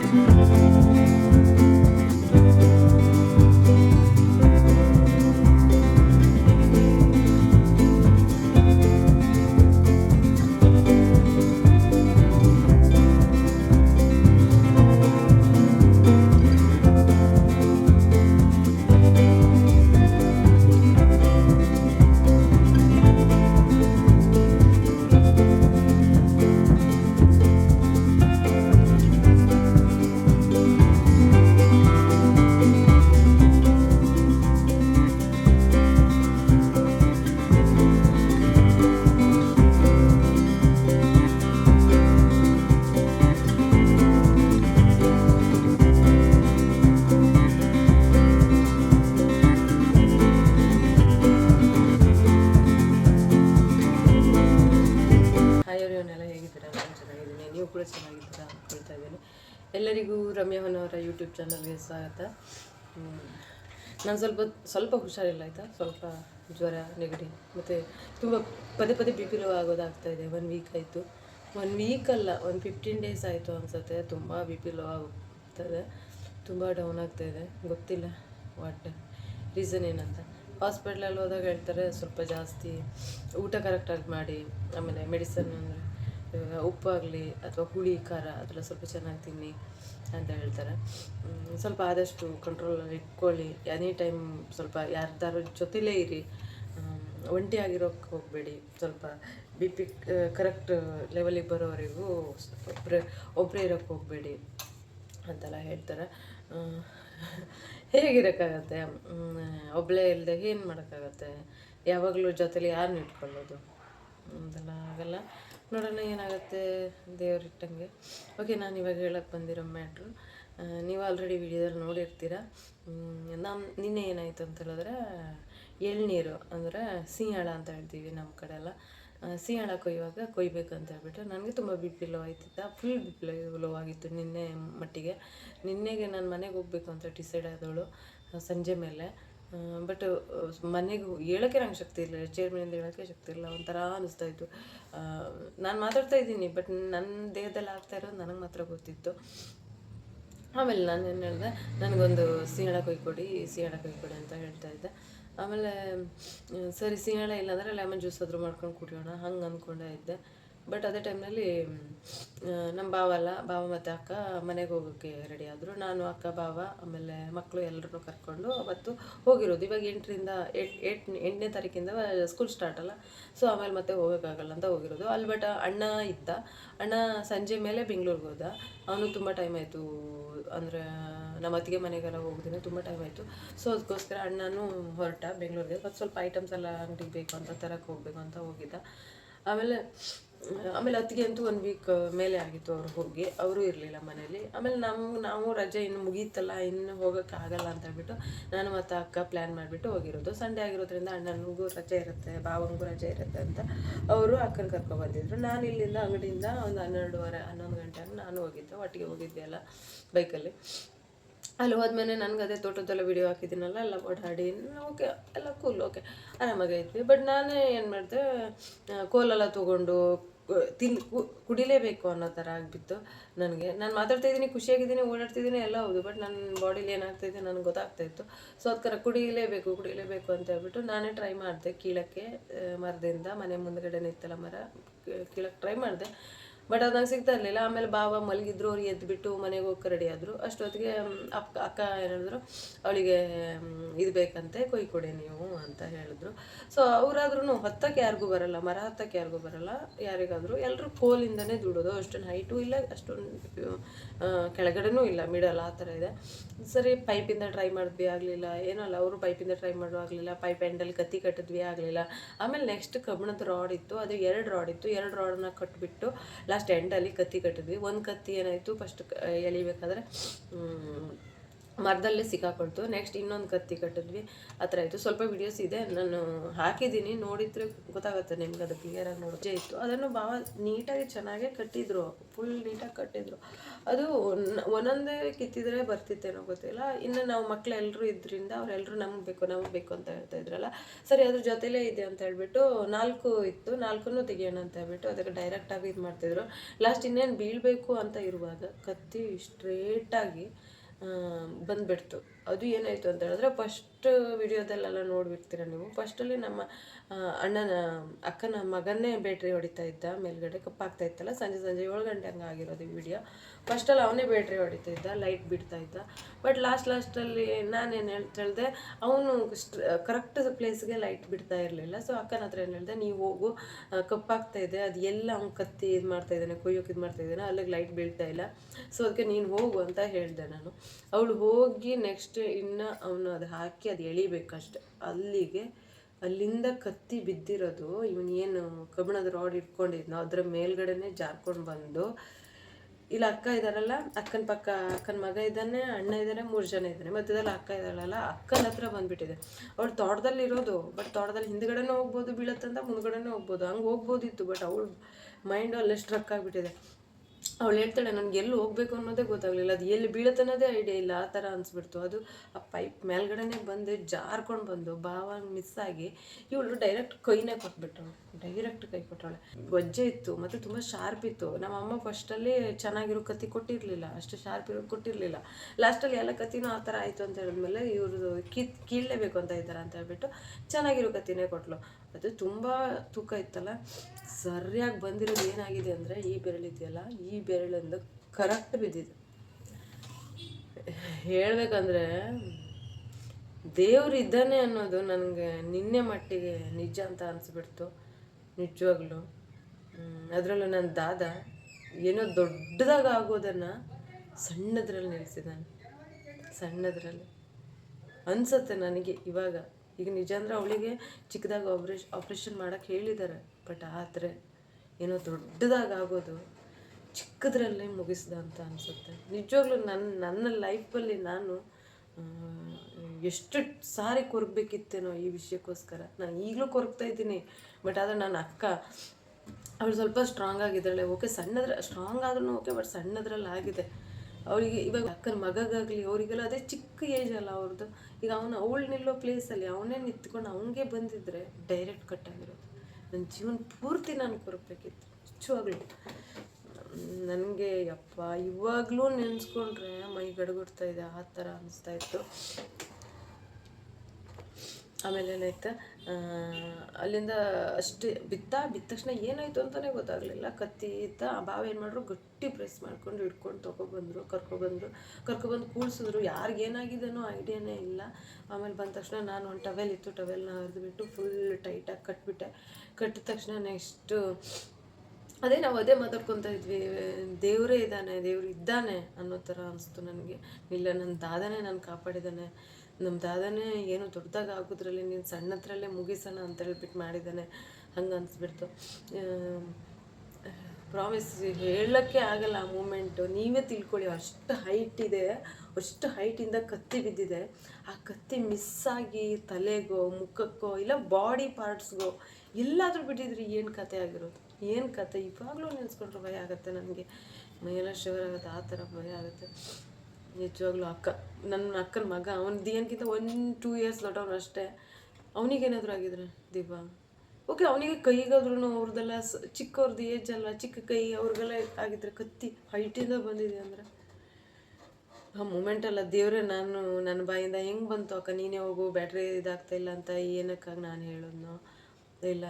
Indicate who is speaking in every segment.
Speaker 1: Thank you. YouTube ಚಾನಲ್ಗೆ ಸ್ವಾಗತ. ನಾನು ಸ್ವಲ್ಪ ಸ್ವಲ್ಪ ಹುಷಾರಿಲ್ಲ, ಆಯಿತಾ? ಸ್ವಲ್ಪ ಜ್ವರ, ನೆಗಡಿ, ಮತ್ತು ತುಂಬ ಪದೇ ಪದೇ ಬಿ ಪಿ ಲೋ ಆಗೋದಾಗ್ತಾ ಇದೆ. ಒನ್ ವೀಕ್ ಆಯಿತು. ಒನ್ ವೀಕ್ ಅಲ್ಲ, ಒಂದು ಫಿಫ್ಟೀನ್ ಡೇಸ್ ಆಯಿತು ಅನಿಸುತ್ತೆ. ತುಂಬ ಬಿ ಪಿ ಲೋ ಆಗ್ತದೆ ತುಂಬ ಡೌನ್ ಆಗ್ತಾಯಿದೆ ಗೊತ್ತಿಲ್ಲ ವಾಟ್ ರೀಸನ್ ಏನಂತ. ಹಾಸ್ಪಿಟ್ಲಲ್ಲಿ ಹೋದಾಗ ಹೇಳ್ತಾರೆ, ಸ್ವಲ್ಪ ಜಾಸ್ತಿ ಊಟ ಕರೆಕ್ಟಾಗಿ ಮಾಡಿ, ಆಮೇಲೆ ಮೆಡಿಸನ್ ಅಂದರೆ ಉಪ್ಪಾಗಲಿ ಅಥವಾ ಹುಳಿ, ಖಾರ ಅದೆಲ್ಲ ಸ್ವಲ್ಪ ಚೆನ್ನಾಗಿ ತಿನ್ನಿ ಅಂತ ಹೇಳ್ತಾರೆ. ಸ್ವಲ್ಪ ಆದಷ್ಟು ಕಂಟ್ರೋಲಲ್ಲಿ ಇಟ್ಕೊಳ್ಳಿ. ಎನಿ ಟೈಮ್ ಸ್ವಲ್ಪ ಯಾರ್ದಾರು ಜೊತೆಲೇ ಇರಿ. ಒಂಟಿಯಾಗಿರೋಕ್ಕೆ ಹೋಗಬೇಡಿ. ಸ್ವಲ್ಪ ಬಿ ಪಿ ಕರೆಕ್ಟ್ ಲೆವೆಲಿಗೆ ಬರೋವರೆಗೂ ಒಬ್ಬರೇ ಒಬ್ಬರೇ ಇರೋಕ್ಕೆ ಹೋಗಬೇಡಿ ಅಂತೆಲ್ಲ ಹೇಳ್ತಾರೆ. ಹೇಗಿರೋಕ್ಕಾಗತ್ತೆ? ಒಬ್ಬಳೇ ಇಲ್ಲದೆ ಏನು ಮಾಡೋಕ್ಕಾಗತ್ತೆ? ಯಾವಾಗಲೂ ಜೊತೆಲಿ ಯಾರನ್ನ ಇಟ್ಕೊಳ್ಳೋದು? ಅಂತೆಲ್ಲ ಆಗಲ್ಲ. ನೋಡೋಣ ಏನಾಗುತ್ತೆ? ದೇವರಿಟ್ಟಂಗೆ ಓಕೆ ನಾನು ಇವಾಗ ಹೇಳಕ್ಕೆ ಬಂದಿರೋ ಮ್ಯಾಟ್ರು ನೀವು ಆಲ್ರೆಡಿ ವಿಡಿಯೋದಲ್ಲಿ ನೋಡಿರ್ತೀರ. ನಮ್ಮ ನಿನ್ನೆ ಏನಾಯಿತು ಅಂತ ಹೇಳಿದ್ರೆ, ಎಳ್ನೀರು ಅಂದರೆ ಸಿಂಹಳ ಅಂತ ಹೇಳ್ತೀವಿ ನಮ್ಮ ಕಡೆ ಎಲ್ಲ. ಸಿಂಹಳ ಕೊಯ್ಯುವಾಗ ಕೊಯ್ಬೇಕು ಅಂತ ಹೇಳ್ಬಿಟ್ಟು ನನಗೆ ತುಂಬ ಬಿ ಪಿ ಲೋ ಆಯ್ತಿತ್ತ. ಫುಲ್ ಬಿ ಪಿ ಲೋ ಆಗಿತ್ತು ನಿನ್ನೆ ಮಟ್ಟಿಗೆ. ನಿನ್ನೆಗೆ ನಾನು ಮನೆಗೆ ಹೋಗ್ಬೇಕು ಅಂತ ಡಿಸೈಡ್ ಆದವಳು ಸಂಜೆ ಮೇಲೆ. ಬಟ್ ಮನೆಗೆ ಹೇಳೋಕ್ಕೆ ನಂಗೆ ಶಕ್ತಿ ಇಲ್ಲ ಚೇರ್ ಮೇಲಿಂದ ಹೇಳೋಕ್ಕೆ ಶಕ್ತಿ ಇಲ್ಲ, ಒಂಥರ ಅನಿಸ್ತಾ ಇತ್ತು. ನಾನು ಮಾತಾಡ್ತಾ ಇದ್ದೀನಿ ಬಟ್ ನನ್ನ ದೇಹದಲ್ಲಿ ಆಗ್ತಾ ಇರೋದು ನನಗೆ ಮಾತ್ರ ಗೊತ್ತಿತ್ತು. ಆಮೇಲೆ ನಾನು ಏನು ಹೇಳಿದೆ, ನನಗೊಂದು ಸಿಂಹಳ ಕೊಯ್ಕೊಡಿ ಕೊಯ್ ಕೊಯ್ಕೊಡಿ ಅಂತ ಹೇಳ್ತಾ ಇದ್ದೆ. ಆಮೇಲೆ ಸರಿ, ಸಿಂಹಳ ಇಲ್ಲಾಂದರೆ ಲೆಮನ್ ಜ್ಯೂಸ್ ಆದರೂ ಮಾಡ್ಕೊಂಡು ಕುಡಿಯೋಣ, ಹಂಗೆ ಅಂದ್ಕೊಂಡೇ ಇದ್ದೆ. ಬಟ್ ಅದೇ ಟೈಮ್ನಲ್ಲಿ ನಮ್ಮ ಭಾವ ಅಲ್ಲ, ಭಾವ ಮತ್ತು ಅಕ್ಕ ಮನೆಗೆ ಹೋಗೋಕ್ಕೆ ರೆಡಿ ಆದರು. ನಾನು, ಅಕ್ಕ, ಭಾವ, ಆಮೇಲೆ ಮಕ್ಕಳು ಎಲ್ಲರನ್ನೂ ಕರ್ಕೊಂಡು ಅವತ್ತು ಹೋಗಿರೋದು. ಇವಾಗ ಎಂಟರಿಂದ ಏಟ್ ಏಟ್, ಎಂಟನೇ ತಾರೀಕಿಂದ ಸ್ಕೂಲ್ ಸ್ಟಾರ್ಟ್ ಅಲ್ಲ. ಸೊ ಆಮೇಲೆ ಮತ್ತೆ ಹೋಗೋಕ್ಕಾಗಲ್ಲ ಅಂತ ಹೋಗಿರೋದು. ಅಲ್ಲಿ ಬಟ್ ಅಣ್ಣ ಇದ್ದ. ಅಣ್ಣ ಸಂಜೆ ಮೇಲೆ ಬೆಂಗಳೂರಿಗೆ ಹೋದ. ಅವನು ತುಂಬ ಟೈಮ್ ಆಯಿತು. ಅಂದರೆ ನಮ್ಮ ಅತ್ತಿಗೆ ಮನೆಗೆಲ್ಲ ಹೋಗಿದ್ದೀನಿ ತುಂಬ ಟೈಮ್ ಆಯಿತು. ಸೊ ಅದಕ್ಕೋಸ್ಕರ ಅಣ್ಣನೂ ಹೊರಟ ಬೆಂಗಳೂರಿಗೆ. ಮತ್ತು ಸ್ವಲ್ಪ ಐಟಮ್ಸ್ ಎಲ್ಲ ಅಂಗಡಿಗೆ ಬೇಕು ಅಂತ ತರಕ್ಕೆ ಹೋಗ್ಬೇಕು ಅಂತ ಹೋಗಿದ್ದ. ಆಮೇಲೆ ಆಮೇಲೆ ಅತ್ತಿಗೆ ಅಂತೂ ಒಂದು ವೀಕ್ ಮೇಲೆ ಆಗಿತ್ತು ಅವ್ರು ಹೋಗಿ. ಅವರು ಇರಲಿಲ್ಲ ಮನೇಲಿ ಆಮೇಲೆ ನಮ್ಮ ನಾವು ರಜೆ ಇನ್ನು ಮುಗೀತಲ್ಲ, ಇನ್ನು ಹೋಗೋಕ್ಕಾಗಲ್ಲ ಅಂತ ಹೇಳ್ಬಿಟ್ಟು ನಾನು ಮತ್ತು ಅಕ್ಕ ಪ್ಲ್ಯಾನ್ ಮಾಡಿಬಿಟ್ಟು ಹೋಗಿರೋದು. ಸಂಡೇ ಆಗಿರೋದ್ರಿಂದ ಅಣ್ಣನಿಗೂ ರಜೆ ಇರುತ್ತೆ, ಭಾವನಿಗೂ ರಜೆ ಇರುತ್ತೆ ಅಂತ ಅವರು ಅಕ್ಕನ ಕರ್ಕೊಂಡು ಬಂದಿದ್ರು. ನಾನು ಇಲ್ಲಿಂದ ಅಂಗಡಿಯಿಂದ ಒಂದು ಹನ್ನೆರಡುವರೆ, ಹನ್ನೊಂದು ಗಂಟೆಗೆ ನಾನು ಹೋಗಿದ್ದೆ. ಒಟ್ಟಿಗೆ ಹೋಗಿದ್ದೆ ಅಲ್ಲ ಬೈಕಲ್ಲಿ ಅಲ್ಲಿ ಹೋದ್ಮೇಲೆ ನನಗೆ ಅದೇ ತೋಟದಲ್ಲ ವಿಡಿಯೋ ಹಾಕಿದ್ದೀನಲ್ಲ, ಎಲ್ಲ ಓಡಾಡಿ, ಓಕೆ, ಎಲ್ಲ ಕೂಲ್ ಓಕೆ. ಆರಾಮಾಗಿ ಬಟ್ ನಾನೇ ಏನು ಮಾಡಿದೆ ಕೋಲೆಲ್ಲ ತೊಗೊಂಡು ತಿನ್ ಕುಡಿಲೇಬೇಕು ಅನ್ನೋ ಥರ ಆಗಿಬಿತ್ತು ನನಗೆ. ನಾನು ಮಾತಾಡ್ತಾ ಇದ್ದೀನಿ, ಖುಷಿಯಾಗಿದ್ದೀನಿ, ಓಡಾಡ್ತಿದ್ದೀನಿ, ಎಲ್ಲ ಹೌದು. ಬಟ್ ನನ್ನ ಬಾಡಿಲಿ ಏನಾಗ್ತಾಯಿದೆ ನನಗೆ ಗೊತ್ತಾಗ್ತಾ ಇತ್ತು. ಸೊ ಅದಕ್ಕಾರ ಕುಡಿಲೇಬೇಕು ಕುಡಿಲೇಬೇಕು ಅಂತ ಹೇಳ್ಬಿಟ್ಟು ನಾನೇ ಟ್ರೈ ಮಾಡಿದೆ ಕೀಳಕ್ಕೆ ಮರದಿಂದ. ಮನೆ ಮುಂದ್ಗಡೆ ಇತ್ತಲ್ಲ ಮರ, ಕೀಳಕ್ಕೆ ಟ್ರೈ ಮಾಡಿದೆ. ಬಟ್ ಅದಂಗೆ ಸಿಗ್ತಾ ಇರಲಿಲ್ಲ. ಆಮೇಲೆ ಬಾವ ಮಲಗಿದ್ರು, ಅವ್ರು ಎದ್ದುಬಿಟ್ಟು ಮನೆಗೆ ಹೋಗಿ ರೆಡಿ ಆದರು. ಅಷ್ಟೊತ್ತಿಗೆ ಅಕ್ಕ ಅಕ್ಕ ಏನು ಅವಳಿಗೆ ಇದು ಬೇಕಂತೆ, ಕೊಯ್ ಕೊಡಿ ನೀವು ಅಂತ ಹೇಳಿದ್ರು. ಸೊ ಅವರಾದ್ರೂ ಹತ್ತಕ್ಕೆ ಯಾರಿಗೂ ಬರಲ್ಲ, ಮರ ಹತ್ತಕ್ಕೆ ಯಾರಿಗೂ ಬರಲ್ಲ. ಯಾರಿಗಾದರೂ ಎಲ್ಲರೂ ಕೋಲಿಂದನೇ ದುಡೋದು. ಅಷ್ಟೊಂದು ಹೈಟು ಇಲ್ಲ, ಅಷ್ಟೊಂದು ಕೆಳಗಡೆನೂ ಇಲ್ಲ ಮಿಡಲ್ ಆ ಥರ ಇದೆ. ಸರಿ ಪೈಪಿಂದ ಟ್ರೈ ಮಾಡಿದ್ವಿ, ಆಗಲಿಲ್ಲ. ಏನೋ ಅಲ್ಲ, ಅವರು ಪೈಪಿಂದ ಟ್ರೈ ಮಾಡೋ ಆಗಲಿಲ್ಲ. ಪೈಪ್ ಎಂಡಲ್ಲಿ ಕತ್ತಿ ಕಟ್ಟಿದ್ವಿ, ಆಗಲಿಲ್ಲ. ಆಮೇಲೆ ನೆಕ್ಸ್ಟ್ ಕಬ್ಬಿಣದ ರಾಡ್ ಇತ್ತು. ಅದು ಎರಡು ರಾಡ್ ಇತ್ತು. ಎರಡು ರಾಡನ್ನ ಕಟ್ಬಿಟ್ಟು ಲಾಸ್ಟ್ ಎಂಡಲ್ಲಿ ಕತ್ತಿ ಕಟ್ಟಿದ್ವಿ. ಒಂದು ಕತ್ತಿ ಏನಾಯಿತು? ಫಸ್ಟ್ ಎಳಿಬೇಕಾದ್ರೆ ಮರದಲ್ಲೇ ಸಿಕ್ಕಾಕೊಳ್ತು ನೆಕ್ಸ್ಟ್ ಇನ್ನೊಂದು ಕತ್ತಿ ಕಟ್ಟಿದ್ವಿ. ಆ ಥರ ಆಯಿತು. ಸ್ವಲ್ಪ ವಿಡಿಯೋಸ್ ಇದೆ. ನಾನು ಹಾಕಿದ್ದೀನಿ. ನೋಡಿದ್ರೆ ಗೊತ್ತಾಗುತ್ತೆ ನಿಮ್ಗೆ ಅದು ಕ್ಲಿಯರಾಗಿ ನೋಡೋದೇ ಇತ್ತು. ಅದನ್ನು ಭಾಳ ನೀಟಾಗಿ ಚೆನ್ನಾಗೇ ಕಟ್ಟಿದ್ರು. ಫುಲ್ ನೀಟಾಗಿ ಕಟ್ಟಿದ್ರು. ಅದು ಒಂದೊಂದೇ ಕಿತ್ತಿದ್ರೆ ಬರ್ತಿತ್ತೇನೋ ಗೊತ್ತಿಲ್ಲ. ಇನ್ನು ನಾವು ಮಕ್ಕಳೆಲ್ಲರೂ ಇದ್ರಿಂದ ಅವರೆಲ್ಲರೂ ನಮ್ಗೆ ಬೇಕು, ನಮಗೆ ಬೇಕು ಅಂತ ಹೇಳ್ತಾ ಇದ್ರಲ್ಲ. ಸರಿ, ಅದ್ರ ಜೊತೆಲೇ ಇದೆ ಅಂತ ಹೇಳ್ಬಿಟ್ಟು ನಾಲ್ಕು ಇತ್ತು. ನಾಲ್ಕು ತೆಗಿಯೋಣ ಅಂತ ಹೇಳ್ಬಿಟ್ಟು ಅದಕ್ಕೆ ಡೈರೆಕ್ಟಾಗಿ ಇದು ಮಾಡ್ತಿದ್ರು ಲಾಸ್ಟ್ ಇನ್ನೇನು ಬೀಳಬೇಕು ಅಂತ ಇರುವಾಗ ಕತ್ತಿ ಸ್ಟ್ರೇಟಾಗಿ ಬಂದ್ಬಿಡ್ತು. ಅದು ಏನಾಯಿತು ಅಂತ ಹೇಳಿದ್ರೆ ಫಸ್ಟ್ ವಿಡಿಯೋದಲ್ಲೆಲ್ಲ ನೋಡಿಬಿಡ್ತೀರ ನೀವು? ಫಸ್ಟಲ್ಲಿ ನಮ್ಮ ಅಣ್ಣನ, ಅಕ್ಕನ ಮಗನ್ನೇ ಬೇಟ್ರಿ ಹೊಡಿತಾ ಇದ್ದ, ಮೇಲ್ಗಡೆ ಕಪ್ಪಾಗ್ತಾ ಇತ್ತಲ್ಲ, ಸಂಜೆ ಸಂಜೆ ಏಳು ಗಂಟೆ ಹಂಗೆ ಆಗಿರೋದು ಈ ವಿಡಿಯೋ. ಫಸ್ಟಲ್ಲಿ ಅವನೇ ಬೇಟ್ರಿ ಹೊಡಿತಾ ಇದ್ದ ಲೈಟ್ ಬಿಡ್ತಾ ಇದ್ದ. ಬಟ್ ಲಾಸ್ಟ್ ಲಾಸ್ಟಲ್ಲಿ ನಾನೇನು ಹೇಳ್ತಾ ಅವನು ಕರೆಕ್ಟ್ ಪ್ಲೇಸ್ಗೆ ಲೈಟ್ ಬಿಡ್ತಾ ಇರಲಿಲ್ಲ. ಸೊ ಅಕ್ಕನ ಹತ್ರ ಏನು ಹೇಳಿದೆ, ನೀವು ಹೋಗು ಕಪ್ಪಾಗ್ತಾ ಇದೆ, ಅದು ಎಲ್ಲ ಅವ್ನು ಕತ್ತಿ ಇದು ಮಾಡ್ತಾ ಇದ್ದಾನೆ, ಕೊಯ್ಯೋಕೆ ಇದು ಮಾಡ್ತಾ ಇದ್ದಾನೆ, ಅಲ್ಲಿಗೆ ಲೈಟ್ ಬೀಳ್ತಾ ಇಲ್ಲ. ಸೊ ಅದಕ್ಕೆ ನೀನು ಹೋಗು ಅಂತ ಹೇಳಿದೆ ನಾನು. ಅವಳು ಹೋಗಿ ನೆಕ್ಸ್ಟ್ ಇನ್ನು ಅವನು ಅದು ಹಾಕಿ ಅದು ಎಳಿಬೇಕಷ್ಟೆ. ಅಲ್ಲಿಗೆ, ಅಲ್ಲಿಂದ ಕತ್ತಿ ಬಿದ್ದಿರೋದು ಇವನು ಏನು ಕಬ್ಬಿಣದ ರಾಡ್ ಇಟ್ಕೊಂಡಿದ್ನೋ ಅದ್ರ ಮೇಲ್ಗಡೆನೆ ಜಾರ್ಕೊಂಡು ಬಂದು, ಇಲ್ಲ ಅಕ್ಕ ಇದ್ದಾರಲ್ಲ ಅಕ್ಕನ ಪಕ್ಕ, ಅಕ್ಕನ ಮಗ ಇದ್ದಾನೆ, ಅಣ್ಣ ಇದ್ದಾನೆ ಮೂರು ಜನ ಇದ್ದಾನೆ ಮಧ್ಯದಲ್ಲಿ ಅಕ್ಕ ಇದ್ದಾಳಲ್ಲ ಅಕ್ಕನ ಹತ್ರ ಬಂದ್ಬಿಟ್ಟಿದೆ. ಅವಳು ತೋಟದಲ್ಲಿ ಇರೋದು ಬಟ್ ತೋಟದಲ್ಲಿ ಹಿಂದ್ಗಡೆನೂ ಹೋಗ್ಬೋದು ಬೀಳತ್ತಂತ, ಮುಂದ್ಗಡೆನೂ ಹೋಗ್ಬೋದು. ಹಂಗೆ ಹೋಗ್ಬೋದಿತ್ತು, ಬಟ್ ಅವಳು ಮೈಂಡು ಅಲ್ಲೇ ಸ್ಟ್ರಕ್ ಆಗಿಬಿಟ್ಟಿದೆ ಅವಳು ಹೇಳ್ತಾಳೆ, ನನಗೆ ಎಲ್ಲಿ ಹೋಗ್ಬೇಕು ಅನ್ನೋದೇ ಗೊತ್ತಾಗಲಿಲ್ಲ. ಅದು ಎಲ್ಲಿ ಬೀಳುತ್ತೆ ಐಡಿಯಾ ಇಲ್ಲ. ಆ ಥರ ಅನಿಸ್ಬಿಡ್ತು. ಅದು ಆ ಪೈಪ್ ಮೇಲ್ಗಡೆನೇ ಬಂದು ಜಾರ್ಕೊಂಡು ಬಂದು ಭಾವ ಮಿಸ್ ಆಗಿ ಇವಳು ಡೈರೆಕ್ಟ್ ಕೈನೇ ಕೊಟ್ಬಿಟ್ರು. ಡೈರೆಕ್ಟ್ ಕೈ ಕೊಟ್ಟವಳೆ ಗೊಜ್ಜೆ ಇತ್ತು, ಮತ್ತು ತುಂಬ ಶಾರ್ಪ್ ಇತ್ತು. ನಮ್ಮ ಅಮ್ಮ ಫಸ್ಟಲ್ಲಿ ಚೆನ್ನಾಗಿರೋ ಕತ್ತಿ ಕೊಟ್ಟಿರಲಿಲ್ಲ. ಅಷ್ಟು ಶಾರ್ಪ್ ಇರೋದು ಕೊಟ್ಟಿರಲಿಲ್ಲ. ಲಾಸ್ಟಲ್ಲಿ ಎಲ್ಲ ಕತ್ತಿನೂ ಆ ಥರ ಆಯಿತು ಅಂತ ಹೇಳಿದ್ಮೇಲೆ ಇವ್ರದ್ದು ಕೀ ಕೀಳಲೇಬೇಕು ಅಂತ ಇದ್ದಾರೆ ಅಂತ ಹೇಳ್ಬಿಟ್ಟು ಚೆನ್ನಾಗಿರೋ ಕತ್ತಿನೇ ಕೊಟ್ಲು. ಅದು ತುಂಬ ತೂಕ ಇತ್ತಲ್ಲ, ಸರಿಯಾಗಿ ಬಂದಿರೋದು ಏನಾಗಿದೆ ಅಂದರೆ ಈ ಬೆರಳಿದೆಯಲ್ಲ ಈ ಬೆರಳಿಂದ ಕರೆಕ್ಟ್ ಬಿದ್ದಿದೆ. ಹೇಳಬೇಕಂದ್ರೆ ದೇವ್ರು ಇದ್ದಾನೆ ಅನ್ನೋದು ನನಗೆ ನಿನ್ನೆ ಮಟ್ಟಿಗೆ ನಿಜ ಅಂತ ಅನಿಸ್ಬಿಡ್ತು, ನಿಜವಾಗ್ಲೂ. ಅದರಲ್ಲೂ ನನ್ನ ದಾದ ಏನೋ ದೊಡ್ಡದಾಗಿ ಆಗೋದನ್ನು ಸಣ್ಣದ್ರಲ್ಲಿ ನಿಲ್ಲಿಸಿದ್ದಾನೆ ಸಣ್ಣದ್ರಲ್ಲಿ. ಅನ್ಸತ್ತೆ ನನಗೆ ಇವಾಗ. ಈಗ ನಿಜ ಅಂದ್ರೆ ಅವಳಿಗೆ ಚಿಕ್ಕದಾಗ ಆಪ್ರೇಷ್ ಆಪ್ರೇಷನ್ ಮಾಡೋಕ್ಕೆ ಹೇಳಿದ್ದಾರೆ ಬಟ್ ಆದರೆ ಏನೋ ದೊಡ್ಡದಾಗಿ ಆಗೋದು, ಚಿಕ್ಕದ್ರಲ್ಲೇ ಮುಗಿಸ್ದ ಅಂತ ಅನಿಸುತ್ತೆ. ನಿಜವಾಗ್ಲೂ ನನ್ನ ನನ್ನ ಲೈಫಲ್ಲಿ ನಾನು ಎಷ್ಟು ಸಾರಿ ಕೊರಗಬೇಕಿತ್ತೇನೋ ಈ ವಿಷಯಕ್ಕೋಸ್ಕರ. ನಾನು ಈಗಲೂ ಕೊರಗ್ತಾ ಇದ್ದೀನಿ. ಬಟ್ ಆದರೆ ನನ್ನ ಅಕ್ಕ, ಅವಳು ಸ್ವಲ್ಪ ಸ್ಟ್ರಾಂಗ್ ಆಗಿದ್ದಾಳೆ. ಓಕೆ ಸಣ್ಣದ್ರ ಸ್ಟ್ರಾಂಗ್ ಆದ್ರೂ ಓಕೆ ಬಟ್ ಸಣ್ಣದ್ರಲ್ಲಿ ಆಗಿದೆ ಅವಳಿಗೆ ಇವಾಗ ಅಕ್ಕನ ಮಗಗಾಗಲಿ, ಅವರಿಗೆಲ್ಲ ಅದೇ ಚಿಕ್ಕ ಏಜ್ ಅಲ್ಲ ಅವ್ರದ್ದು ಈಗ ಅವನ ಅವಳು ನಿಲ್ಲೋ ಪ್ಲೇಸಲ್ಲಿ ಅವನೇ ನಿಂತ್ಕೊಂಡು ಅವನಿಗೆ ಬಂದಿದ್ರೆ ಡೈರೆಕ್ಟ್ ಕಟ್ ಆಗಿರೋದು. ನನ್ನ ಜೀವನ ಪೂರ್ತಿ ನಾನು ಕೊರಬೇಕಿತ್ತು ನಿಜವಾಗ್ಲೂ ನನಗೆ ಯಪ್ಪ, ಇವಾಗಲೂ ನೆನೆಸ್ಕೊಂಡ್ರೆ ಮೈ ಗಡಗುಡ್ತಾ ಇದೆ, ಆ ಥರ ಅನಿಸ್ತಾ ಇತ್ತು. ಆಮೇಲೆ ಏನಾಯ್ತು? ಅಲ್ಲಿಂದ ಅಷ್ಟೇ ಬಿತ್ತ ಬಿತ್ತ ತಕ್ಷಣ ಏನಾಯ್ತು ಅಂತಲೇ ಗೊತ್ತಾಗಲಿಲ್ಲ. ಕತ್ತಿ ಇತ್ತ ಆ ಬಾವ ಏನು ಮಾಡಿದ್ರು ಗಟ್ಟಿ ಪ್ರೆಸ್ ಮಾಡ್ಕೊಂಡು ಹಿಡ್ಕೊಂಡು ತೊಗೊಬಂದರು, ಕರ್ಕೊಬಂದರು. ಕರ್ಕೊಬಂದು ಕೂಳ್ಸಿದ್ರು. ಯಾರಿಗೆ ಏನಾಗಿದೆನೋ ಐಡಿಯಾನೇ ಇಲ್ಲ. ಆಮೇಲೆ ಬಂದ ತಕ್ಷಣ ನಾನು ಒಂದು ಟವೆಲ್ ಇತ್ತು ಟವೆಲ್ನ ಹರಿದ್ಬಿಟ್ಟು ಫುಲ್ ಟೈಟಾಗಿ ಕಟ್ಬಿಟ್ಟೆ. ಕಟ್ಟಿದ ತಕ್ಷಣ ನೆಕ್ಸ್ಟು ಅದೇ ನಾವು ಅದೇ ಮಾತಾಡ್ಕೊತಾ ಇದ್ವಿ. ದೇವರೇ ಇದ್ದಾನೆ, ದೇವ್ರು ಇದ್ದಾನೆ ಅನ್ನೋ ಥರ ಅನಿಸ್ತು ನನಗೆ. ಇಲ್ಲ ನನ್ನ ದಾದನೇ ನಾನು ಕಾಪಾಡಿದ್ದಾನೆ ನಮ್ಮ ದಾದನೇ ಏನು ದೊಡ್ಡದಾಗ ಆಗೋದ್ರಲ್ಲಿ ನೀನು ಸಣ್ಣದ್ರಲ್ಲೇ ಮುಗಿಸೋಣ ಅಂತ ಹೇಳ್ಬಿಟ್ಟು ಮಾಡಿದ್ದಾನೆ. ಹಂಗೆ ಅನಿಸ್ಬಿಡ್ತು. ಪ್ರಾಮಿಸ್ ಹೇಳೋಕ್ಕೆ ಆಗಲ್ಲ ಆ ಮೂಮೆಂಟು ನೀವೇ ತಿಳ್ಕೊಳ್ಳಿ, ಅಷ್ಟು ಹೈಟ್ ಇದೆ, ಅಷ್ಟು ಹೈಟಿಂದ ಕತ್ತಿ ಬಿದ್ದಿದೆ. ಆ ಕತ್ತಿ ಮಿಸ್ ಆಗಿ ತಲೆಗೋ, ಮುಖಕ್ಕೋ, ಇಲ್ಲ ಬಾಡಿ ಪಾರ್ಟ್ಸ್ಗೋ ಎಲ್ಲಾದರೂ ಬಿಟ್ಟಿದ್ರಿ ಏನು ಕತೆ ಆಗಿರೋದು? ಏನು ಕತೆ? ಇವಾಗಲೂ ನೆನೆಸ್ಕೊಂಡ್ರೆ ಭಯ ಆಗುತ್ತೆ ನನಗೆ. ಮಹಿಳಾ ಶಿವರಾಗುತ್ತೆ ಆ ಥರ ಭಯ ಆಗುತ್ತೆ. ನಿಜವಾಗ್ಲೂ ಅಕ್ಕ ನನ್ನ ಅಕ್ಕನ ಮಗ, ಅವನ ದಿಯನ್ಗಿಂತ ಒನ್ ಟೂ ಇಯರ್ಸ್ ದೊಡ್ಡವನು ಅಷ್ಟೇ. ಅವನಿಗೇನಾದರೂ ಆಗಿದ್ರೆ ದೀಪ ಓಕೆ ಅವನಿಗೆ ಕೈಗಾದ್ರೂ ಅವ್ರದ್ದೆಲ್ಲ ಚಿಕ್ಕವ್ರದ್ದು ಏಜ್ ಅಲ್ಲ ಚಿಕ್ಕ ಕೈ, ಅವ್ರಿಗೆಲ್ಲ ಆಗಿದ್ರೆ ಕತ್ತಿ ಹೈಟಿಂದ ಬಂದಿದೆ ಅಂದರೆ. ಆ ಮೂಮೆಂಟಲ್ಲ ದೇವ್ರೆ, ನಾನು ನನ್ನ ಬಾಯಿಂದ ಹೆಂಗೆ ಬಂತು ಅಕ್ಕ, ನೀನೇ ಹೋಗು ಬ್ಯಾಟ್ರಿ ಇದಾಗ್ತಾ ಇಲ್ಲ ಅಂತ ಏನಕ್ಕಾಗಿ ನಾನು ಹೇಳೋದ್ನೋ? ಇಲ್ಲ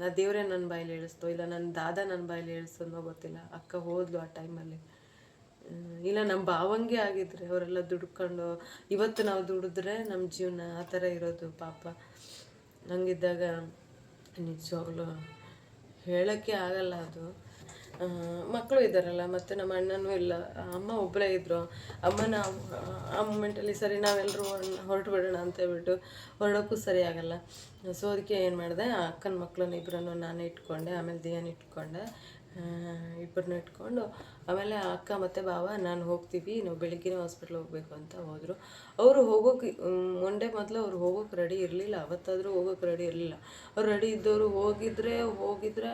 Speaker 1: ನಾ ದೇವರೇ ನನ್ನ ಬಾಯಲ್ಲಿ ಹೇಳಿಸ್ತೋ, ಇಲ್ಲ ನನ್ನ ದಾದ ನನ್ನ ಬಾಯಲ್ಲಿ ಹೇಳಿಸ್ತೋನೋ ಗೊತ್ತಿಲ್ಲ. ಅಕ್ಕ ಹೋದ್ಲು ಆ ಟೈಮಲ್ಲಿ ಇಲ್ಲ ನಮ್ಮ ಭಾವಂಗೆ ಆಗಿದ್ರೆ, ಅವರೆಲ್ಲ ದುಡ್ಕೊಂಡು, ಇವತ್ತು ನಾವು ದುಡಿದ್ರೆ ನಮ್ಮ ಜೀವನ ಆ ಥರ ಇರೋದು ಪಾಪ. ಹಂಗಿದ್ದಾಗ ನಿಜವಾಗ್ಲೂ ಹೇಳೋಕ್ಕೆ ಆಗಲ್ಲ ಅದು. ಮಕ್ಕಳು ಇದ್ದಾರಲ್ಲ, ಮತ್ತು ನಮ್ಮ ಅಣ್ಣನೂ ಇಲ್ಲ. ಅಮ್ಮ ಒಬ್ಬಳೇ ಇದ್ದರು ಅಮ್ಮನ ಆ ಮೂಮೆಂಟಲ್ಲಿ ಸರಿ ನಾವೆಲ್ಲರೂ ಹೊರಟು ಬಿಡೋಣ ಅಂತ ಹೇಳ್ಬಿಟ್ಟು ಹೊರಡೋಕ್ಕೂ ಸರಿ ಆಗಲ್ಲ. ಸೊ, ಅದಕ್ಕೆ ಏನು ಮಾಡಿದೆ ಅಕ್ಕನ ಮಕ್ಕಳನ್ನ ಇಬ್ಬರನ್ನು ನಾನೇ ಇಟ್ಕೊಂಡೆ, ಆಮೇಲೆ ದಿಯಾನ ಇಟ್ಕೊಂಡೆ. ಇಬ್ಬರನ್ನ ಇಟ್ಕೊಂಡು ಆಮೇಲೆ ಅಕ್ಕ ಮತ್ತು ಬಾವ ನಾನು ಹೋಗ್ತೀವಿ, ನಾವು ಬೆಳಿಗ್ಗೆನೇ ಹಾಸ್ಪಿಟ್ಲ್ ಹೋಗಬೇಕು ಅಂತ ಹೋದರು. ಅವರು ಹೋಗೋಕೆ ಡೇ ಮೊದಲು ಅವ್ರು ಹೋಗೋಕೆ ರೆಡಿ ಇರಲಿಲ್ಲ. ಅವತ್ತಾದರೂ ಹೋಗೋಕೆ ರೆಡಿ ಇರಲಿಲ್ಲ. ಅವ್ರು ರೆಡಿ ಇದ್ದವರು ಹೋಗಿದ್ರೆ ಹೋಗಿದ್ರೆ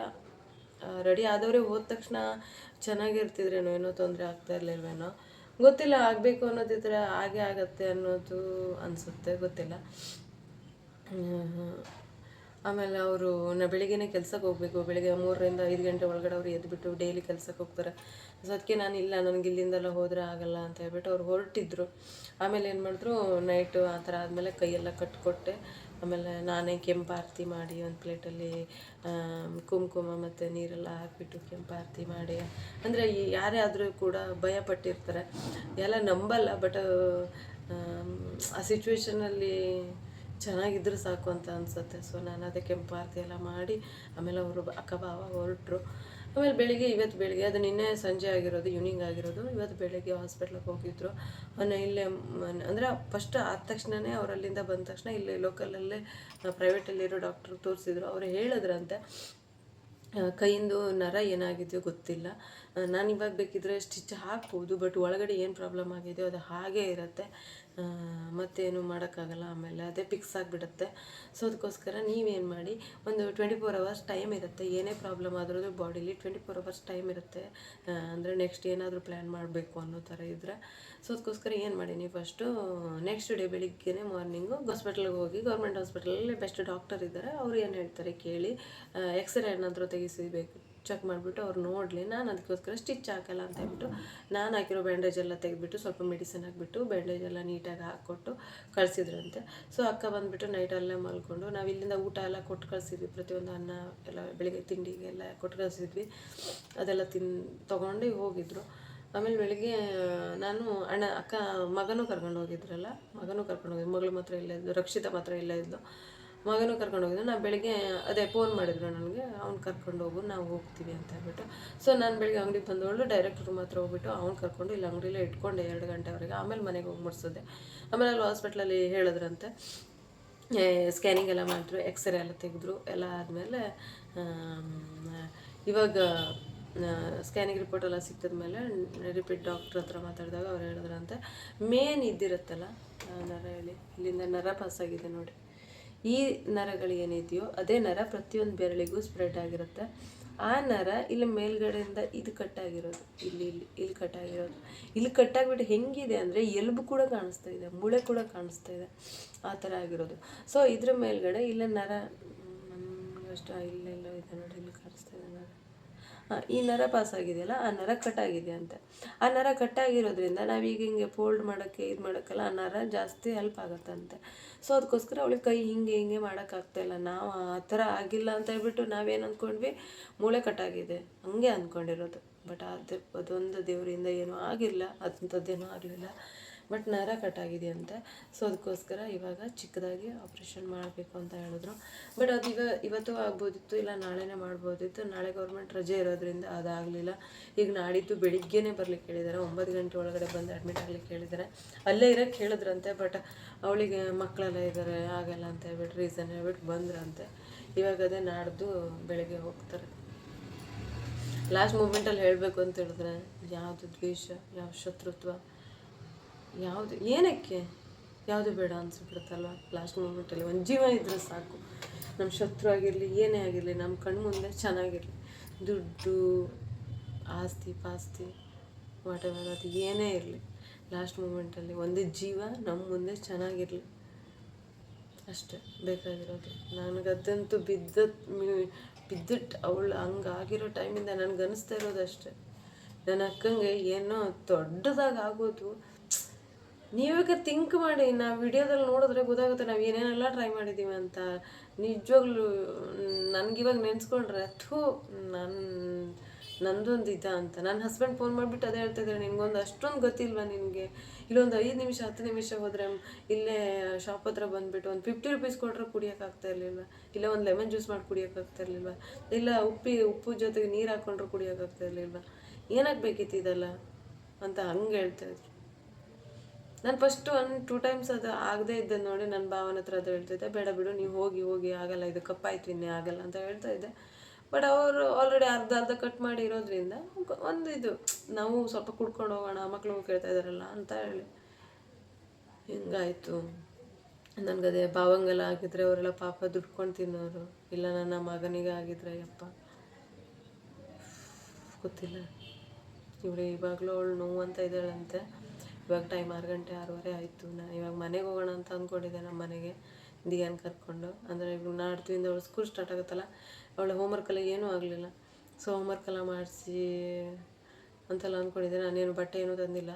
Speaker 1: ರೆಡಿ ಆದವರೇ ಹೋದ ತಕ್ಷಣ ಚೆನ್ನಾಗಿರ್ತಿದ್ರೇನೋ, ಏನೋ ತೊಂದರೆ ಆಗ್ತಾ ಇರಲಿಲ್ವೇನೋ. ಗೊತ್ತಿಲ್ಲ, ಆಗಬೇಕು ಅನ್ನೋದಿದ್ರೆ ಹಾಗೆ ಆಗತ್ತೆ ಅನ್ನೋದು ಅನಿಸುತ್ತೆ, ಗೊತ್ತಿಲ್ಲ. ಆಮೇಲೆ ಅವರು ಬೆಳಿಗ್ಗೆನೇ ಕೆಲ್ಸಕ್ಕೆ ಹೋಗಬೇಕು, ಬೆಳಿಗ್ಗೆ ಮೂರರಿಂದ ಐದು ಗಂಟೆ ಒಳಗಡೆ ಅವ್ರು ಎದ್ದುಬಿಟ್ಟು ಡೈಲಿ ಕೆಲ್ಸಕ್ಕೆ ಹೋಗ್ತಾರೆ. ಸೊ ಅದಕ್ಕೆ ನಾನು ಇಲ್ಲ, ನನಗೆ ಇಲ್ಲಿಂದೆಲ್ಲ ಹೋದರೆ ಆಗಲ್ಲ ಅಂತ ಹೇಳ್ಬಿಟ್ಟು ಅವ್ರು ಹೊರಟಿದ್ರು. ಆಮೇಲೆ ಏನು ಮಾಡಿದ್ರು ನೈಟು ಆ ಥರ ಆದಮೇಲೆ ಕೈಯೆಲ್ಲ ಕಟ್ಕೊಟ್ಟೆ. ಆಮೇಲೆ ನಾನೇ ಕೆಂಪಾರತಿ ಮಾಡಿ ಒಂದು ಪ್ಲೇಟಲ್ಲಿ ಕುಂಕುಮ ಮತ್ತು ನೀರೆಲ್ಲ ಹಾಕ್ಬಿಟ್ಟು ಕೆಂಪಾರತಿ ಮಾಡಿ. ಅಂದರೆ ಯಾರೇ ಆದರೂ ಕೂಡ ಭಯ ಪಟ್ಟಿರ್ತಾರೆ. ಎಲ್ಲ ನಂಬಲ್ಲ ಬಟ್ ಆ ಸಿಚುವೇಶನಲ್ಲಿ ಚೆನ್ನಾಗಿದ್ರೆ ಸಾಕು ಅಂತ ಅನಿಸುತ್ತೆ. ಸೊ ನಾನು ಅದಕ್ಕೆ ಕೆಂಪಾರತಿ ಎಲ್ಲ ಮಾಡಿ, ಆಮೇಲೆ ಅವರು ಅಕ್ಕ ಬಾವ ಹೊರಟ್ರು. ಆಮೇಲೆ ಬೆಳಿಗ್ಗೆ, ಇವತ್ತು ಬೆಳಿಗ್ಗೆ, ಅದು ನಿನ್ನೆ ಸಂಜೆ ಆಗಿರೋದು ಈವ್ನಿಂಗ್ ಆಗಿರೋದು, ಇವತ್ತು ಬೆಳಿಗ್ಗೆ ಹಾಸ್ಪಿಟ್ಲಿಗೆ ಹೋಗಿದ್ರು. ಅವನ್ನ ಇಲ್ಲೇ ಅಂದರೆ ಫಸ್ಟ್ ಆದ ತಕ್ಷಣವೇ ಅವರಲ್ಲಿಂದ ಬಂದ ತಕ್ಷಣ ಇಲ್ಲೇ ಲೋಕಲಲ್ಲೇ ಪ್ರೈವೇಟಲ್ಲಿರೋ ಡಾಕ್ಟ್ರಿಗೆ ತೋರಿಸಿದ್ರು. ಅವ್ರು ಹೇಳಿದ್ರಂತೆ ಕೈಯಿಂದು ನರ ಏನಾಗಿದೆಯೋ ಗೊತ್ತಿಲ್ಲ. ನಾನು ಇವಾಗ ಬೇಕಿದ್ರೆ ಸ್ಟಿಚ್ ಹಾಕ್ಬೋದು ಬಟ್ ಒಳಗಡೆ ಏನು ಪ್ರಾಬ್ಲಮ್ ಆಗಿದೆಯೋ ಅದು ಹಾಗೇ ಇರುತ್ತೆ. ಮತ್ತೇನು ಮಾಡೋಕ್ಕಾಗಲ್ಲ, ಆಮೇಲೆ ಅದೇ ಫಿಕ್ಸ್ ಆಗಿಬಿಡುತ್ತೆ. ಸೊ ಅದಕ್ಕೋಸ್ಕರ ನೀವೇನು ಮಾಡಿ, ಒಂದು ಟ್ವೆಂಟಿ ಫೋರ್ ಅವರ್ಸ್ ಟೈಮ್ ಇರುತ್ತೆ. ಏನೇ ಪ್ರಾಬ್ಲಮ್ ಆದ್ರೂ ಬಾಡಿಲಿ ಟ್ವೆಂಟಿ ಫೋರ್ ಅವರ್ಸ್ ಟೈಮ್ ಇರುತ್ತೆ ಅಂದರೆ ನೆಕ್ಸ್ಟ್ ಏನಾದರೂ ಪ್ಲ್ಯಾನ್ ಮಾಡಬೇಕು ಅನ್ನೋ ಥರ ಇದ್ದರೆ ಸೊ ಅದಕ್ಕೋಸ್ಕರ ಏನು ಮಾಡಿ, ನೀವು ಫಸ್ಟು ನೆಕ್ಸ್ಟ್ ಡೇ ಬೆಳಿಗ್ಗೆ ಮಾರ್ನಿಂಗು ಹಾಸ್ಪಿಟಲ್ಗೆ ಹೋಗಿ ಗೌರ್ಮೆಂಟ್ ಹಾಸ್ಪಿಟಲಲ್ಲಿ ಬೆಸ್ಟ್ ಡಾಕ್ಟರ್ ಇದ್ದಾರೆ. ಅವರು ಏನು ಹೇಳ್ತಾರೆ ಕೇಳಿ ಎಕ್ಸ್ರೇ ಏನಾದರೂ ತೆಗಿಸಿಬೇಕು ಚೆಕ್ ಮಾಡಿಬಿಟ್ಟು ಅವ್ರು ನೋಡಲಿ, ನಾನು ಅದಕ್ಕೋಸ್ಕರ ಸ್ಟಿಚ್ ಹಾಕಲ್ಲ ಅಂತ ಹೇಳ್ಬಿಟ್ಟು ನಾನು ಹಾಕಿರೋ ಬ್ಯಾಂಡೇಜ್ ಎಲ್ಲ ತೆಗೆದ್ಬಿಟ್ಟು ಸ್ವಲ್ಪ ಮೆಡಿಸಿನ್ ಹಾಕಿಬಿಟ್ಟು ಬ್ಯಾಂಡೇಜ್ ಎಲ್ಲ ನೀಟಾಗಿ ಹಾಕ್ಕೊಟ್ಟು ಕಳಿಸಿದ್ರಂತೆ. ಸೊ ಅಕ್ಕ ಬಂದುಬಿಟ್ಟು ನೈಟಲ್ಲೇ ಮಲ್ಕೊಂಡು, ನಾವು ಇಲ್ಲಿಂದ ಊಟ ಎಲ್ಲ ಕೊಟ್ಟು ಕಳಿಸಿದ್ವಿ, ಪ್ರತಿಯೊಂದು ಅನ್ನ ಎಲ್ಲ ಬೆಳಿಗ್ಗೆ ತಿಂಡಿಗೆ ಎಲ್ಲ ಕೊಟ್ಟು ಕಳಿಸಿದ್ವಿ. ಅದೆಲ್ಲ ತಿನ್, ತೊಗೊಂಡು ಹೋಗಿದ್ರು. ಆಮೇಲೆ ಬೆಳಿಗ್ಗೆ, ನಾನು ಅಣ್ಣ, ಅಕ್ಕ ಮಗನೂ ಕರ್ಕೊಂಡು ಹೋಗಿದ್ರಲ್ಲ, ಮಗನೂ ಕರ್ಕೊಂಡು ಹೋಗಿದ್ದು ಮಗಳು ಮಾತ್ರ ಇಲ್ಲೇ ಇದ್ದು ರಕ್ಷಿತ ಮಾತ್ರ ಇಲ್ಲೇ ಇದ್ದು ಮಗನೂ ಕರ್ಕೊಂಡು ಹೋಗಿದ್ದು ನಾನು ಬೆಳಿಗ್ಗೆ, ಅದೇ ಫೋನ್ ಮಾಡಿದ್ರು ನನಗೆ, ಅವ್ನು ಕರ್ಕೊಂಡು ಹೋಗು, ನಾವು ಹೋಗ್ತೀವಿ ಅಂತ ಹೇಳ್ಬಿಟ್ಟು. ಸೊ ನಾನು ಬೆಳಿಗ್ಗೆ ಅಂಗಡಿಗೆ ಬಂದವಳು ಡೈರೆಕ್ಟ್ ರೂಮ್ ಹತ್ರ ಹೋಗ್ಬಿಟ್ಟು ಅವ್ನು ಕರ್ಕೊಂಡು ಇಲ್ಲಿ ಅಂಗಡಿಲೇ ಇಟ್ಕೊಂಡೆ ಎರಡು ಗಂಟೆವರೆಗೆ ಆಮೇಲೆ ಮನೆಗೆ ಹೋಗಿ ಮುಡ್ಸಿದ್ದೆ ಆಮೇಲೆ ಅಲ್ಲಿ ಹಾಸ್ಪಿಟ್ಲಲ್ಲಿ ಹೇಳಿದ್ರಂತೆ. ಸ್ಕ್ಯಾನಿಂಗ್ ಎಲ್ಲ ಮಾಡಿದ್ರು ಎಕ್ಸ್ರೇ ಎಲ್ಲ ತೆಗೆದ್ರು, ಎಲ್ಲ ಆದಮೇಲೆ ಇವಾಗ ಸ್ಕ್ಯಾನಿಂಗ್ ರಿಪೋರ್ಟ್ ಎಲ್ಲ ಸಿಕ್ಕಿದ ಮೇಲೆ ರಿಪೀಟ್ ಡಾಕ್ಟ್ರ್ ಹತ್ರ ಮಾತಾಡಿದಾಗ ಅವ್ರು ಹೇಳಿದ್ರಂತೆ, ಮೇನ್ ಇದ್ದಿರುತ್ತಲ್ಲ ನರ ಹೇಳಿ ಇಲ್ಲಿಂದ ನರ ಆಗಿದೆ ನೋಡಿ. ಈ ನರಗಳು ಏನಿದೆಯೋ ಅದೇ ನರ ಪ್ರತಿಯೊಂದು ಬೆರಳಿಗೂ ಸ್ಪ್ರೆಡ್ ಆಗಿರುತ್ತೆ. ಆ ನರ ಇಲ್ಲಿ ಮೇಲ್ಗಡೆಯಿಂದ ಇದು ಕಟ್ಟಾಗಿರೋದು, ಇಲ್ಲಿ ಇಲ್ಲಿ ಇಲ್ಲಿ ಕಟ್ಟಾಗಿರೋದು. ಇಲ್ಲಿ ಕಟ್ಟಾಗಿಬಿಟ್ಟು ಹೆಂಗಿದೆ ಅಂದರೆ ಎಲುಬು ಕೂಡ ಕಾಣಿಸ್ತಾ ಇದೆ, ಮೂಳೆ ಕೂಡ ಕಾಣಿಸ್ತಾ ಇದೆ, ಆ ಥರ ಆಗಿರೋದು. ಸೊ ಇದ್ರ ಮೇಲ್ಗಡೆ ಇಲ್ಲ ನರ ಅಷ್ಟು ಇಲ್ಲೆಲ್ಲ ಇದೆ ನೋಡಿ ಇಲ್ಲಿ ಕಾಣಿಸ್ತಾ ಇದೆ ನರ. ಈ ನರ ಪಾಸ್ ಆಗಿದೆಯಲ್ಲ ಆ ನರ ಕಟ್ಟಾಗಿದೆ ಅಂತೆ ಆ ನರ ಕಟ್ಟಾಗಿರೋದ್ರಿಂದ ನಾವೀಗ ಹಿಂಗೆ ಫೋಲ್ಡ್ ಮಾಡೋಕ್ಕೆ, ಇದು ಮಾಡೋಕ್ಕೆಲ್ಲ ಆ ನರ ಜಾಸ್ತಿ ಹೆಲ್ಪ್ ಆಗುತ್ತಂತೆ. ಸೊ ಅದಕ್ಕೋಸ್ಕರ ಅವಳಿಗೆ ಕೈ ಹಿಂಗೆ ಹಿಂಗೆ ಮಾಡೋಕ್ಕಾಗ್ತಾಯಿಲ್ಲ ನಾವು ಆ ಥರ ಆಗಿಲ್ಲ ಅಂತ ಹೇಳ್ಬಿಟ್ಟು ನಾವೇನು ಅಂದ್ಕೊಂಡ್ವಿ ಮೂಳೆ ಕಟ್ಟಾಗಿದೆ. ಹಂಗೆ ಅಂದ್ಕೊಂಡಿರೋದು ಬಟ್ ಅದು, ಅದೊಂದು ದೇವರಿಂದ ಏನೂ ಆಗಿಲ್ಲ. ಅಂಥದ್ದೇನೂ ಆಗಲಿಲ್ಲ. ಬಟ್ ನರ ಕಟ್ಟಾಗಿದೆ ಅಂತೆ ಸೊ ಅದಕ್ಕೋಸ್ಕರ ಇವಾಗ ಚಿಕ್ಕದಾಗಿ ಆಪ್ರೇಷನ್ ಮಾಡಬೇಕು ಅಂತ ಹೇಳಿದ್ರು. ಬಟ್ ಅದು ಇವ, ಇವತ್ತು ಆಗ್ಬೋದಿತ್ತು, ಇಲ್ಲ ನಾಳೆನೇ ಮಾಡ್ಬೋದಿತ್ತು. ನಾಳೆ ಗೌರ್ಮೆಂಟ್ ರಜೆ ಇರೋದ್ರಿಂದ ಅದಾಗಲಿಲ್ಲ. ಈಗ ನಾಡಿದ್ದು ಬೆಳಿಗ್ಗೆನೇ ಬರ್ಲಿಕ್ಕೆ ಹೇಳಿದ್ದಾರೆ. ಒಂಬತ್ತು ಗಂಟೆ ಒಳಗಡೆ ಬಂದು ಅಡ್ಮಿಟ್ ಆಗ್ಲಿಕ್ಕೆ ಹೇಳಿದ್ದಾರೆ. ಅಲ್ಲೇ ಇರೋಕ್ಕೆ ಹೇಳಿದ್ರಂತೆ ಬಟ್ ಅವಳಿಗೆ ಮಕ್ಕಳೆಲ್ಲ ಇದ್ದಾರೆ ಆಗಲ್ಲ ಅಂತ ಹೇಳ್ಬಿಟ್ಟು ರೀಸನ್ ಹೇಳ್ಬಿಟ್ಟು ಬಂದ್ರಂತೆ. ಇವಾಗ ಅದೇ ನಾಡ್ದು ಬೆಳಗ್ಗೆ ಹೋಗ್ತಾರೆ. ಲಾಸ್ಟ್ ಮೂಮೆಂಟಲ್ಲಿ ಹೇಳಬೇಕು ಅಂತ ಹೇಳಿದ್ರೆ, ಯಾವುದು ದ್ವೇಷ, ಯಾವ ಶತ್ರುತ್ವ? ಯಾವುದು ಏನಕ್ಕೆ? ಯಾವುದು ಬೇಡ ಅನಿಸ್ಬಿಡುತ್ತಲ್ವ? ಲಾಸ್ಟ್ ಮೂಮೆಂಟಲ್ಲಿ ಒಂದು ಜೀವ ಇದ್ದರೆ ಸಾಕು. ನಮ್ಮ ಶತ್ರು ಆಗಿರಲಿ, ಏನೇ ಆಗಿರಲಿ ನಮ್ಮ ಕಣ್ಣು ಮುಂದೆ ಚೆನ್ನಾಗಿರಲಿ. ದುಡ್ಡು, ಆಸ್ತಿ, ಪಾಸ್ತಿ ವಾಟ್ ಎವರ್ ಅದು ಏನೇ ಇರಲಿ. ಲಾಸ್ಟ್ ಮೂಮೆಂಟಲ್ಲಿ ಒಂದು ಜೀವ ನಮ್ಮ ಮುಂದೆ ಚೆನ್ನಾಗಿರಲಿ. ಅಷ್ಟೇ, ಬೇಕಾಗಿರೋದು. ನನಗದಂತೂ ಬಿದ್ದ ಬಿದ್ದಿಟ್ಟು ಅವಳು ಹಂಗಾಗಿರೋ ಟೈಮಿಂದ ನನಗೆ ಅನಿಸ್ತಾ ಇರೋದು ಅಷ್ಟೇ. ನನ್ನ ಅಕ್ಕಂಗೆ ಏನೋ ದೊಡ್ಡದಾಗಿ ಆಗೋದು. ನೀವಾಗ ಥಿಂಕ್ ಮಾಡಿ, ನಾವು ವಿಡಿಯೋದಲ್ಲಿ ನೋಡಿದ್ರೆ ಗೊತ್ತಾಗುತ್ತೆ ನಾವು ಏನೇನೆಲ್ಲ ಟ್ರೈ ಮಾಡಿದ್ದೀವಿ ಅಂತ. ನಿಜವಾಗ್ಲೂ ನನಗಿವಾಗ ನೆನೆಸ್ಕೊಂಡ್ರೆ, ಥೂ ನನ್ನ ನಂದೊಂದು ಇದ ಅಂತ. ನನ್ನ ಹಸ್ಬೆಂಡ್ ಫೋನ್ ಮಾಡಿಬಿಟ್ಟು ಅದೇ ಹೇಳ್ತಾ ಇದ್ದಾರೆ ನಿನ್ಗೊಂದು ಅಷ್ಟೊಂದು ಗೊತ್ತಿಲ್ವಾ ನಿನಗೆ? ಇಲ್ಲೊಂದು ಐದು ನಿಮಿಷ, ಹತ್ತು ನಿಮಿಷ ಹೋದರೆ ಇಲ್ಲೇ ಶಾಪ್ ಹತ್ರ ಬಂದುಬಿಟ್ಟು ಒಂದು ಫಿಫ್ಟಿ ರುಪೀಸ್ ಕೊಟ್ಟರೆ ಕುಡಿಯೋಕ್ಕಾಗ್ತಾ ಇರಲಿಲ್ಲ ಇಲ್ಲ ಒಂದು ಲೆಮನ್ ಜ್ಯೂಸ್ ಮಾಡಿ ಕುಡಿಯೋಕ್ಕಾಗ್ತಾ ಇರಲಿಲ್ಲ ಇಲ್ಲ ಉಪ್ಪಿ, ಉಪ್ಪು ಜೊತೆಗೆ ನೀರು ಹಾಕ್ಕೊಂಡ್ರೆ ಕುಡಿಯೋಕ್ಕಾಗ್ತಾ ಇರಲಿಲ್ಲ ಏನಾಗಬೇಕಿತ್ತು ಇದೆಲ್ಲ? ಅಂತ ಹಂಗೆ ಹೇಳ್ತಾ ಇದ್ರು. ನಾನು ಫಸ್ಟ್ ಒಂದು ಟೂ ಟೈಮ್ಸ್ ಅದು ಆಗದೇ ಇದ್ದೆ ನೋಡಿ ನನ್ನ ಭಾವನ ಹತ್ರ ಅದು ಹೇಳ್ತಿದ್ದೆ ಬೇಡ ಬಿಡು, ನೀವು ಹೋಗಿ ಹೋಗಿ, ಆಗಲ್ಲ, ಇದು ಕಪ್ಪಾಯ್ತು ಇನ್ನೇ ಆಗಲ್ಲ, ಅಂತ ಹೇಳ್ತಾ ಇದ್ದೆ. ಬಟ್ ಅವರು ಆಲ್ರೆಡಿ ಅರ್ಧ ಅರ್ಧ ಕಟ್ ಮಾಡಿ ಇರೋದ್ರಿಂದ ಒಂದು ಇದು, ನಾವು ಸ್ವಲ್ಪ ಕುಡ್ಕೊಂಡು ಹೋಗೋಣ, ಮಕ್ಳು ಕೇಳ್ತಾ ಇದ್ದಾರಲ್ಲ ಅಂತ ಹೇಳಿ. ಹಿಂಗಾಯಿತು? ನನಗದೇ ಭಾವಂಗೆಲ್ಲ ಆಗಿದ್ರೆ ಅವರೆಲ್ಲ ಪಾಪ ದುಡ್ಕೊಂಡು ತಿನ್ನೋರು, ಇಲ್ಲ ನನ್ನ ಮಗನಿಗೆ ಆಗಿದ್ರೆ ಯಪ್ಪ. ಗೊತ್ತಿಲ್ಲ. ಇವಳು ಇವಾಗಲೂ ಅವಳು ನೋವು ಅಂತ ಇದ್ದಾಳಂತೆ. ಇವಾಗ ಟೈಮ್ ಆರು ಗಂಟೆ ಆರೂವರೆ ಆಯಿತು. ನಾನು ಇವಾಗ ಮನೆಗೆ ಹೋಗೋಣ ಅಂತ ಅಂದ್ಕೊಂಡಿದ್ದೆ ನಮ್ಮ ಮನೆಗೆ ದಿಯಾನ್ ಕರ್ಕೊಂಡು. ಅಂದರೆ ನಾಡ್ತಿಂದ ಅವಳು ಸ್ಕೂಲ್ ಸ್ಟಾರ್ಟ್ ಆಗುತ್ತಲ್ಲ, ಅವಳ ಹೋಮ್ವರ್ಕೆಲ್ಲ ಏನೂ ಆಗಲಿಲ್ಲ. ಸೊ ಹೋಮ್ವರ್ಕೆಲ್ಲ ಮಾಡಿಸಿ ಅಂತೆಲ್ಲ ಅಂದ್ಕೊಂಡಿದ್ದೆ ನಾನೇನು ಬಟ್ಟೆ ಏನೂ ತಂದಿಲ್ಲ.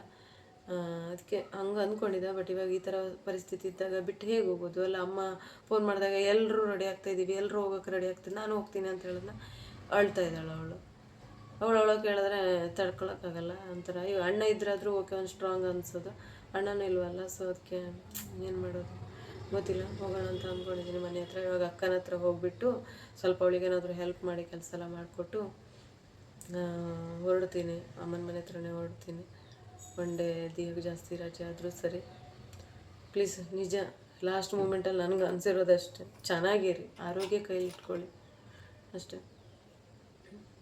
Speaker 1: ಅದಕ್ಕೆ ಹಂಗೆ ಅಂದ್ಕೊಂಡಿದ್ದೆ ಬಟ್ ಇವಾಗ ಈ ಥರ ಪರಿಸ್ಥಿತಿ ಇದ್ದಾಗ ಬಿಟ್ಟು ಹೇಗೆ ಹೋಗೋದು? ಅಲ್ಲ ಅಮ್ಮ ಫೋನ್ ಮಾಡಿದಾಗ ಎಲ್ಲರೂ ರೆಡಿ ಆಗ್ತಾಯಿದ್ದೀವಿ ಎಲ್ಲರೂ ಹೋಗೋಕೆ ರೆಡಿ ಆಗ್ತೀವಿ ನಾನು ಹೋಗ್ತೀನಿ ಅಂತ ಹೇಳಿದ್ನ ಅಳ್ತಾ ಇದ್ದಾಳೆ ಅವಳು. ಅವಳು ಅವಳು ಕೇಳಿದ್ರೆ ತಡ್ಕೊಳಕ್ಕಾಗಲ್ಲ ಒಂಥರ. ಈಗ ಅಣ್ಣ ಇದ್ರಾದ್ರೂ ಓಕೆ ಒಂದು ಸ್ಟ್ರಾಂಗ್ ಅನ್ಸೋದು. ಅಣ್ಣನೂ ಇಲ್ವಲ್ಲ ಸೊ ಅದಕ್ಕೆ ಏನು ಮಾಡೋದು? ಗೊತ್ತಿಲ್ಲ, ಹೋಗೋಣ ಅಂತ ಅಂದ್ಕೊಂಡಿದ್ದೀನಿ ಮನೆ ಹತ್ರ. ಇವಾಗ ಅಕ್ಕನ ಹತ್ರ ಹೋಗ್ಬಿಟ್ಟು ಸ್ವಲ್ಪ ಅವಳಿಗೇನಾದರೂ ಹೆಲ್ಪ್ ಮಾಡಿ ಕೆಲಸ ಎಲ್ಲ ಮಾಡಿಕೊಟ್ಟು ಹೊರಡ್ತೀನಿ. ಅಮ್ಮನ ಮನೆ ಹತ್ರನೇ ಹೊರಡ್ತೀನಿ. ಒನ್ ಡೇ ದೇಹಕ್ಕೆ ಜಾಸ್ತಿ ರಜೆ ಆದರೂ ಸರಿ. ಪ್ಲೀಸ್ ನಿಜ ಲಾಸ್ಟ್ ಮೂಮೆಂಟಲ್ಲಿ ನನಗೆ ಅನಿಸಿರೋದಷ್ಟೇ. ಚೆನ್ನಾಗಿರಿ, ಆರೋಗ್ಯ ಕೈಲಿಟ್ಕೊಳ್ಳಿ ಅಷ್ಟೇ.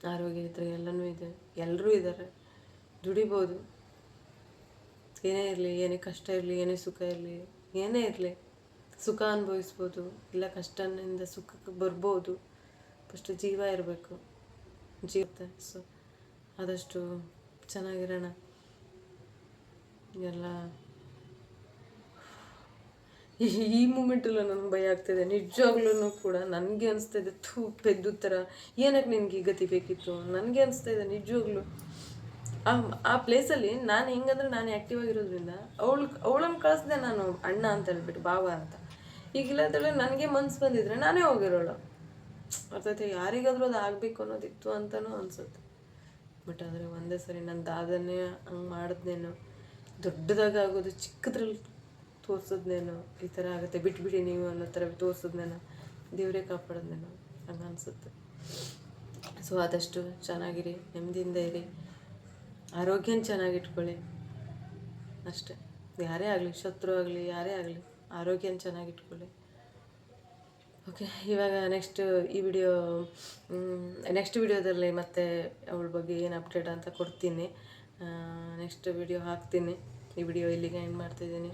Speaker 1: ಆರೋಗ್ಯ ಇದ್ದರೆ ಎಲ್ಲನೂ ಇದೆ. ಎಲ್ಲರೂ ಇದ್ದಾರೆ ದುಡಿಬೋದು. ಏನೇ ಇರಲಿ, ಏನೇ ಕಷ್ಟ ಇರಲಿ, ಏನೇ ಸುಖ ಇರಲಿ, ಏನೇ ಇರಲಿ, ಸುಖ ಅನುಭವಿಸ್ಬೋದು. ಇಲ್ಲ ಕಷ್ಟದಿಂದ ಸುಖಕ್ಕೆ ಬರ್ಬೋದು. ಫಸ್ಟ್ ಜೀವ ಇರಬೇಕು. ಜೀವಿತ. ಸೊ, ಆದಷ್ಟು ಚೆನ್ನಾಗಿರೋಣ. ಎಲ್ಲ ಈ ಮೂಮೆಂಟಲ್ಲೂ ನನಗೆ ಭಯ ಆಗ್ತಿದೆ. ನಿಜವಾಗ್ಲೂ ಕೂಡ ನನಗೆ ಅನಿಸ್ತಾ ಇದೆ, ಥೂ, ಪೆದ್ದು ಥರ. ಏನಕ್ಕೆ ನಿನಗೆ ಈ ಗತಿ ಬೇಕಿತ್ತು? ನನಗೆ ಅನಿಸ್ತಾ ಇದೆ ನಿಜವಾಗ್ಲೂ. ಆ ಆ ಪ್ಲೇಸಲ್ಲಿ ನಾನು ಹೆಂಗಂದ್ರೆ ನಾನು ಆ್ಯಕ್ಟಿವ್ ಆಗಿರೋದ್ರಿಂದ ಅವಳು, ಅವಳನ್ನು ಕಳಿಸ್ದೆ ನಾನು ಅಣ್ಣ ಅಂತ ಹೇಳ್ಬಿಟ್ಟು, ಬಾವ ಅಂತ. ಈಗ ಇಲ್ಲದ್ರೆ ನನಗೆ ಮನ್ಸು ಬಂದಿದ್ರೆ ನಾನೇ ಹೋಗಿರೋಳು. ಅರ್ಥೈತೆ ಯಾರಿಗಾದ್ರೂ ಅದು ಆಗಬೇಕು ಅನ್ನೋದಿತ್ತು ಅಂತಲೂ ಅನಿಸುತ್ತೆ. ಬಟ್ ಆದರೆ ಒಂದೇ ಸರಿ ನನ್ನ ದಾದನೇ ಹಂಗೆ ಮಾಡಿದ್ನೇನು, ದೊಡ್ಡದಾಗ ಆಗೋದು ಚಿಕ್ಕದ್ರಲ್ಲಿ. ತೋರ್ಸಿದ್ನೇನು ಈ ಥರ ಆಗುತ್ತೆ, ಬಿಟ್ಬಿಡಿ ನೀವು ಅನ್ನೋ ಥರ ತೋರ್ಸಿದ್ನೇನೋ? ದೇವರೇ ಕಾಪಾಡಿದ್ನೇನೋ? ಹಂಗೆ ಅನಿಸುತ್ತೆ. ಸೊ ಆದಷ್ಟು ಚೆನ್ನಾಗಿರಿ, ನೆಮ್ಮದಿಯಿಂದ ಇರಿ. ಆರೋಗ್ಯನ ಚೆನ್ನಾಗಿಟ್ಕೊಳ್ಳಿ ಅಷ್ಟೇ. ಯಾರೇ ಆಗಲಿ, ಶತ್ರು ಆಗಲಿ, ಯಾರೇ ಆಗಲಿ, ಆರೋಗ್ಯನ ಚೆನ್ನಾಗಿಟ್ಕೊಳ್ಳಿ ಓಕೆ ಇವಾಗ ನೆಕ್ಸ್ಟ್ ಈ ವಿಡಿಯೋ ನೆಕ್ಸ್ಟ್ ವಿಡಿಯೋದಲ್ಲಿ ಮತ್ತೆ ಅವಳ ಬಗ್ಗೆ ಏನು ಅಪ್ಡೇಟ್ ಅಂತ ಕೊಡ್ತೀನಿ. ನೆಕ್ಸ್ಟ್ ವಿಡಿಯೋ ಹಾಕ್ತೀನಿ. ಈ ವಿಡಿಯೋ ಇಲ್ಲಿಗೆ ಎಂಡ್ ಮಾಡ್ತಿದ್ದೀನಿ